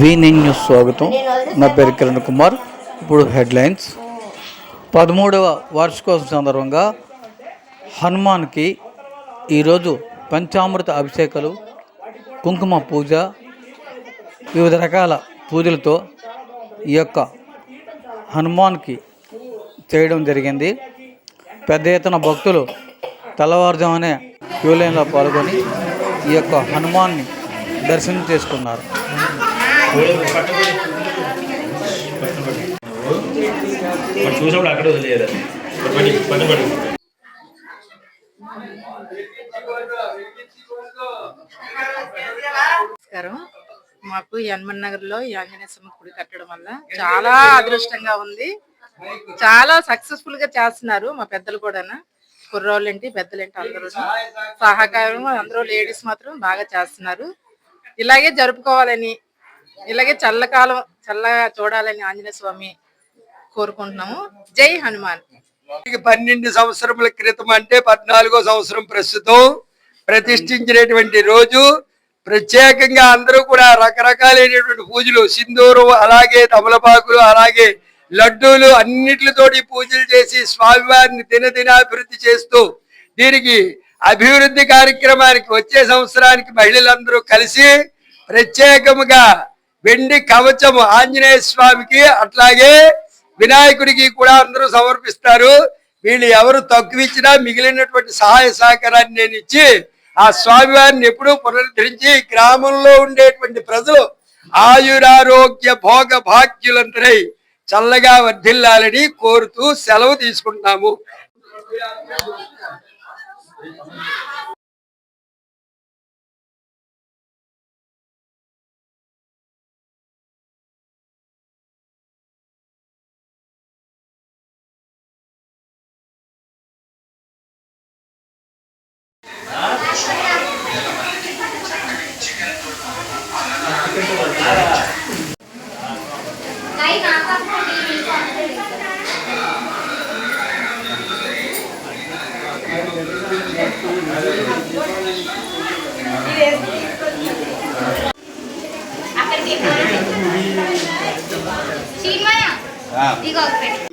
V nine news స్వాగతం. నా పేరు కిరణ్ కుమార్. ఇప్పుడు హెడ్లైన్స్. పదమూడవ వార్షికోత్సవం సందర్భంగా హనుమాన్కి ఈరోజు పంచామృత అభిషేకాలు కుంకుమ పూజ వివిధ రకాల పూజలతో ఈ యొక్క హనుమాన్కి చేయడం జరిగింది. పెద్ద ఎత్తున భక్తులు తెల్లవారుజామునే క్యూ లైన్లో పాల్గొని ఈ యొక్క హనుమాన్ని దర్శనం చేసుకున్నారు. చూసినప్పుడు అక్కడ మాకు యన్మన్ నగర్లో ఈ ఆంజనేయ స్వామి గుడి కట్టడం వల్ల చాలా అదృష్టంగా ఉంది. చాలా సక్సెస్ఫుల్గా చేస్తున్నారు మా పెద్దలు కూడా కుర్రోళ్ళేంటి పెద్దలేంటి అందరూ సహకారం అందరూ లేడీస్ మాత్రం బాగా చేస్తున్నారు. ఇలాగే జరుపుకోవాలని ఇలాగే చల్లకాలం చల్లగా చూడాలని ఆంజనేయ స్వామి కోరుకుంటున్నాము. జై హనుమాన్. పన్నెండు సంవత్సరముల క్రితం అంటే పద్నాలుగో సంవత్సరం ప్రస్తుతం. ప్రతిష్ఠించినటువంటి రోజు ప్రత్యేకంగా అందరూ కూడా రకరకాలైనటువంటి పూజలు సింధూరు అలాగే తమలపాకులు అలాగే లడ్డూలు అన్నిటితోటి పూజలు చేసి స్వామివారిని దినదినాభివృద్ధి చేస్తూ దీనికి అభివృద్ధి కార్యక్రమానికి వచ్చే సంవత్సరానికి మహిళలందరూ కలిసి ప్రత్యేకముగా వెండి కవచము ఆంజనేయ స్వామికి అట్లాగే వినాయకుడికి కూడా అందరూ సమర్పిస్తారు. వీళ్ళు ఎవరు తక్కువ ఇచ్చినా మిగిలినటువంటి సహాయ సహకారాన్ని నేను ఇచ్చి ఆ స్వామివారిని ఎప్పుడూ పునరుద్ధరించి గ్రామంలో ఉండేటువంటి ప్రజలు ఆయురారోగ్య భోగ భాగ్యులంతరై చల్లగా వర్ధిల్లాలని కోరుతూ సెలవు తీసుకుంటున్నాము.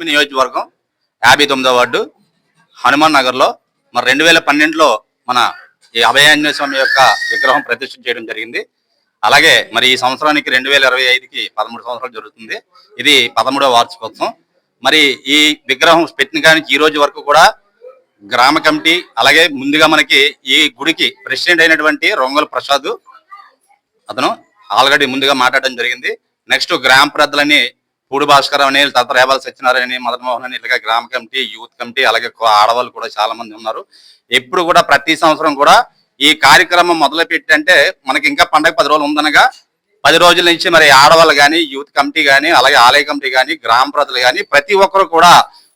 నియోజకవర్గం యాభై తొమ్మిదో వార్డు హనుమాన్ నగర్లో మరి రెండు వేల పన్నెండులో మన ఈ అభయాంజనేయ స్వామి యొక్క విగ్రహం ప్రతిష్ఠ చేయడం జరిగింది. అలాగే మరి ఈ సంవత్సరానికి రెండు వేల ఇరవై ఐదుకి పదమూడు సంవత్సరాలు జరుగుతుంది. ఇది పదమూడవ వార్షికోత్సవం. మరి ఈ విగ్రహం పెట్టిన కానీ ఈ రోజు వరకు కూడా గ్రామ కమిటీ అలాగే ముందుగా మనకి ఈ గుడికి ప్రెసిడెంట్ అయినటువంటి రొంగల్ ప్రసాద్ అతను ఆల్రెడీ ముందుగా మాట్లాడడం జరిగింది. నెక్స్ట్ గ్రామ పెద్దలని పూడి భాస్కర్ అని తర్వాత రేవాల్ సత్యనారాయణ మదన్ మోహన్ అని ఇలాగ గ్రామ కమిటీ యూత్ కమిటీ అలాగే ఆడవాళ్ళు కూడా చాలా మంది ఉన్నారు. ఎప్పుడు కూడా ప్రతి సంవత్సరం కూడా ఈ కార్యక్రమం మొదలు పెట్టి అంటే మనకి ఇంకా పండగ పది రోజులు ఉందనగా పది రోజుల నుంచి మరి ఆడవాళ్ళు కానీ యూత్ కమిటీ కానీ అలాగే ఆలయ కమిటీ కానీ గ్రామ ప్రజలు కానీ ప్రతి ఒక్కరు కూడా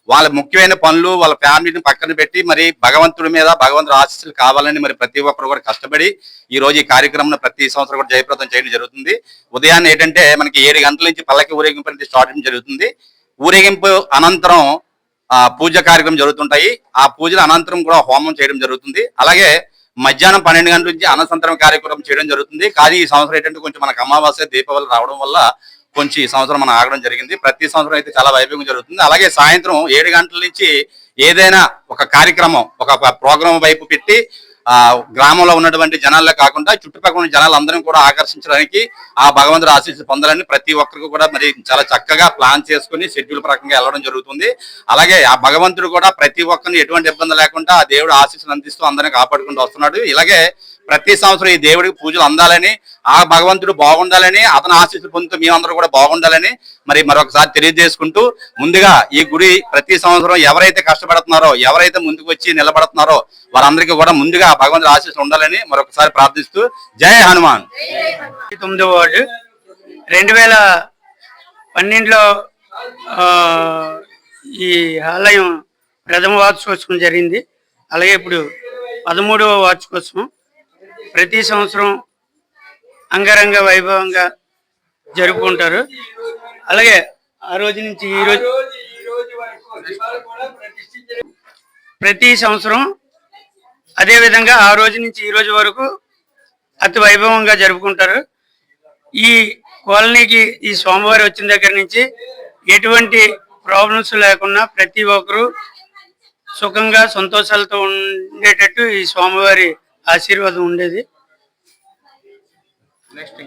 వాళ్ళ ముఖ్యమైన పనులు వాళ్ళ ఫ్యామిలీని పక్కన పెట్టి మరి భగవంతుడి మీద భగవంతుడు ఆశీస్సులు కావాలని మరి ప్రతి ఒక్కరు కూడా కష్టపడి ఈ రోజు ఈ కార్యక్రమం ప్రతి సంవత్సరం కూడా జయప్రదం చేయడం జరుగుతుంది. ఉదయాన్నే ఏంటంటే మనకి ఏడు గంటల నుంచి పల్లకి ఊరేగింపు అనేది స్టార్ట్ చేయడం జరుగుతుంది. ఊరేగింపు అనంతరం ఆ పూజ కార్యక్రమం జరుగుతుంటాయి. ఆ పూజల అనంతరం కూడా హోమం చేయడం జరుగుతుంది. అలాగే మధ్యాహ్నం పన్నెండు గంటల నుంచి అన్నసంతరం కార్యక్రమం చేయడం జరుగుతుంది. కానీ ఈ సంవత్సరం ఏంటంటే కొంచెం మనకు అమావాస్య దీపావళి రావడం వల్ల కొంచెం ఈ సంవత్సరం మనం ఆగడం జరిగింది. ప్రతి సంవత్సరం అయితే చాలా వైభవం జరుగుతుంది. అలాగే సాయంత్రం ఏడు గంటల నుంచి ఏదైనా ఒక కార్యక్రమం ఒక ప్రోగ్రాం వైపు పెట్టి ఆ గ్రామంలో ఉన్నటువంటి జనాల్లో కాకుండా చుట్టుపక్కల ఉన్న జనాలందరం కూడా ఆకర్షించడానికి ఆ భగవంతుడు ఆశీస్సు పొందాలని ప్రతి ఒక్కరికి కూడా మరి చాలా చక్కగా ప్లాన్ చేసుకుని షెడ్యూల్ ప్రకారంగా వెళ్ళడం జరుగుతుంది. అలాగే ఆ భగవంతుడు కూడా ప్రతి ఒక్కరిని ఎటువంటి ఇబ్బంది లేకుండా ఆ దేవుడు ఆశీస్సులు అందిస్తూ అందరిని కాపాడుకుంటూ వస్తున్నాడు. ఇలాగే ప్రతి సంవత్సరం ఈ దేవుడికి పూజలు అందాలని ఆ భగవంతుడు బాగుండాలని అతని ఆశీస్సులు పొందుతూ మేమందరూ కూడా బాగుండాలని మరి మరొకసారి తెలియజేసుకుంటూ ముందుగా ఈ గుడి ప్రతి సంవత్సరం ఎవరైతే కష్టపడుతున్నారో ఎవరైతే ముందుకు వచ్చి నిలబడుతున్నారో వారందరికీ కూడా ముందుగా భగవంతుడు ఆశీస్సులు ఉండాలని మరొకసారి ప్రార్థిస్తూ జై హనుమాన్. తొమ్మిదో వార్డు. రెండు వేల పన్నెండులో ఈ ఆలయం ప్రథమ వార్షికోత్సవం జరిగింది. అలాగే ఇప్పుడు పదమూడవ వార్షికోత్సవం. ప్రతి సంవత్సరం అంగరంగ వైభవంగా జరుపుకుంటారు. అలాగే ఆ రోజు నుంచి ఈ రోజు ప్రతి సంవత్సరం అదే విధంగా ఆ రోజు నుంచి ఈ రోజు వరకు అతి వైభవంగా జరుపుకుంటారు. ఈ కాలనీకి ఈ స్వామివారి వచ్చిన దగ్గర నుంచి ఎటువంటి ప్రాబ్లమ్స్ లేకుండా ప్రతి ఒక్కరూ సుఖంగా సంతోషాలతో ఉండేటట్టు ఈ స్వామివారి ఆశీర్వాదం ఉండేది. నెక్స్ట్